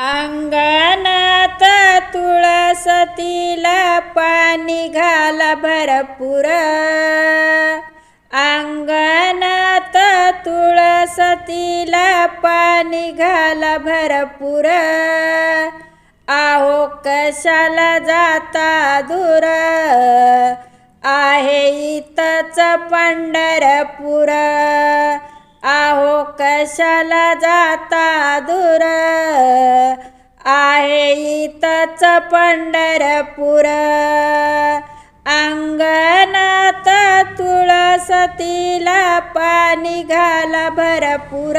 अंगणात तुळसतीला पाणी घाल भरपूर. अंगणात तुळसतीला पाणी घाल भरपूर. आहो कशाला जाता दूर? आहे इथंच पंढरपूर. आहो कशाला जाता दूर? आहे इथंच पंढरपूर. अंगणात तुळसतीला पाणी घाला भरपूर.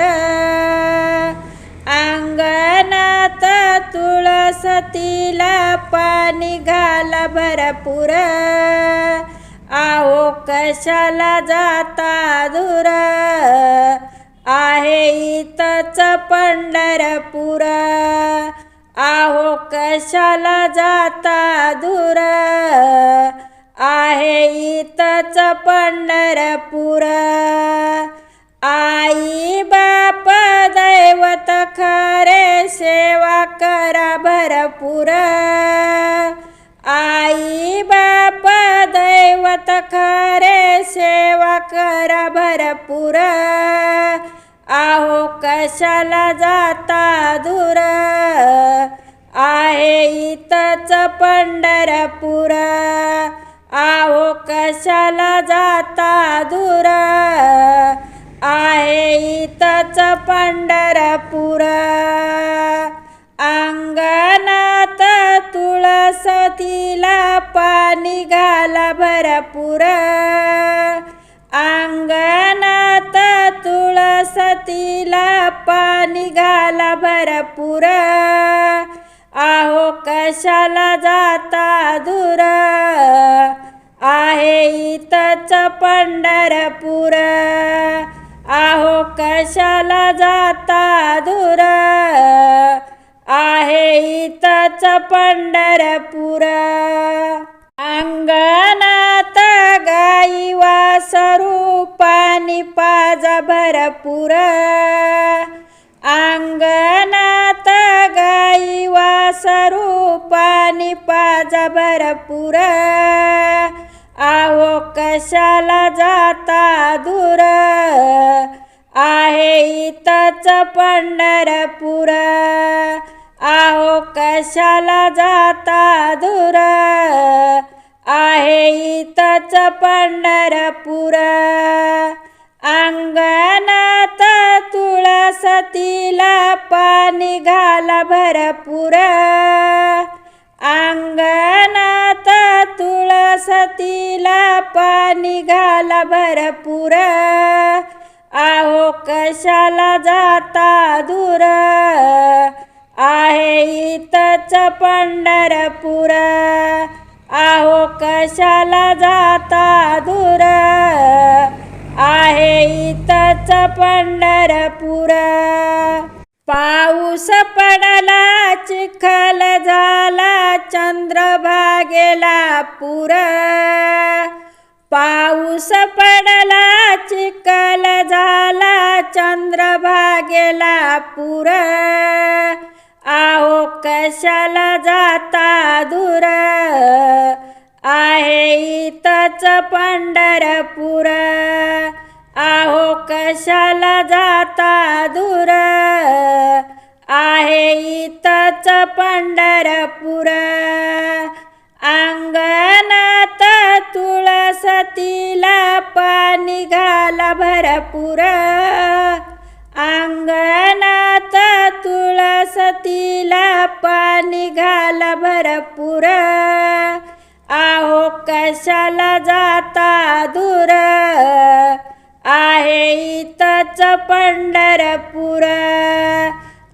अंगणात तुळसतीला पाणी घाला भरपूर. आहो कशाला जाता दूर? आहे इथंच पंढरपुरा. आहो कशाला जाता दूर? आहे इथंच पंढरपूर. आई बाप दैवत खरे सेवा करा भरपूर. आई बाप दैवत खरे सेवा करा भरपूर. आहो कशाला जाता दूर आहे इथंच पंढरपूर. आहो कशाला जाता दूर आहे इथंच पंढरपूर. अंगणात तुळसतीला पाणी घाला भरपूर. अंग तिला पाणी घाला भरपूर. आहो कशाला जाता दूर आहे इथंच पंढरपूर. आहो कशाला जाता दूर आहे इथंच पंढरपूर. अंगणात गाई वासरू पाणी पाजा भरपूर. अंगणात गाई वासरू पाणी पाजा भरपूर. आहो कशाला जाता दूर? आहे इथंच पंढरपूर. आहो कशाला जाता दूर? आहे इथंच पंढरपूर. अंगणात तुळसतीला पाणी घाला भरपूर. अंगणात तुळसतीला पाणी घाला भरपूर. आहो कशाला जाता दूर? आहे इथंच पंढरपूर. आहो कशाला जाता दूर आहे इथंच पंढरपूर. पाऊस पडला चिखल झाला चंद्रभागेला पूर. पाऊस पडला चिखल झाला चंद्रभागेला पूर. आहो कशाला जाता दूर आहे इथंच पंढरपूर. आहो कशाला जाता दूर आहे इथंच पंढरपूर. अंगणात तुळसतीला पाणी घाला भरपूर. अंगणात तुळसतीला पाणी घाला भरपूर. आहो कशाला जाता दूर? आहे इथंच पंढरपूर.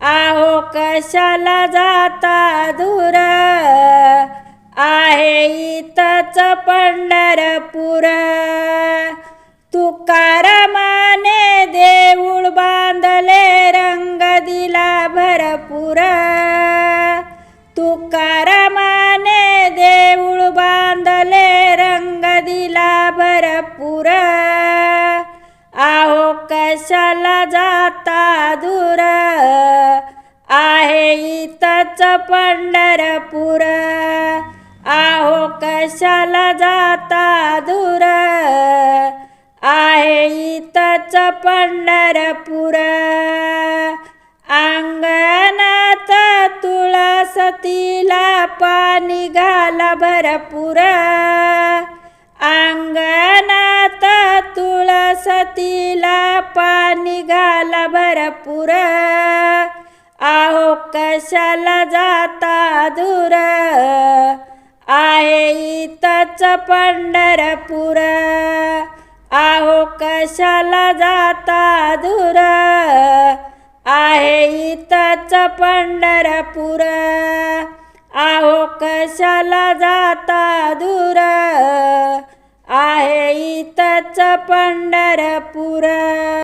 आहो कशाला जाता दूर? आहे इथंच पंढरपूर. जाता दूर. आहे इथंच पंढरपूर. आहो कशाला जाता दूर? आहे इथंच पंढरपूर. अंगणात तुळसतीला पाणी घाला भरपूर. तिला पाणी घाला भरपूर. आहो कशाला जाता दूर? आहे इथंच पंढरपूर. आहो कशाला जाता दूर? आहे इथंच पंढरपूर. आहो कशाला जाता दूर? आहे इथंच पंढरपूर.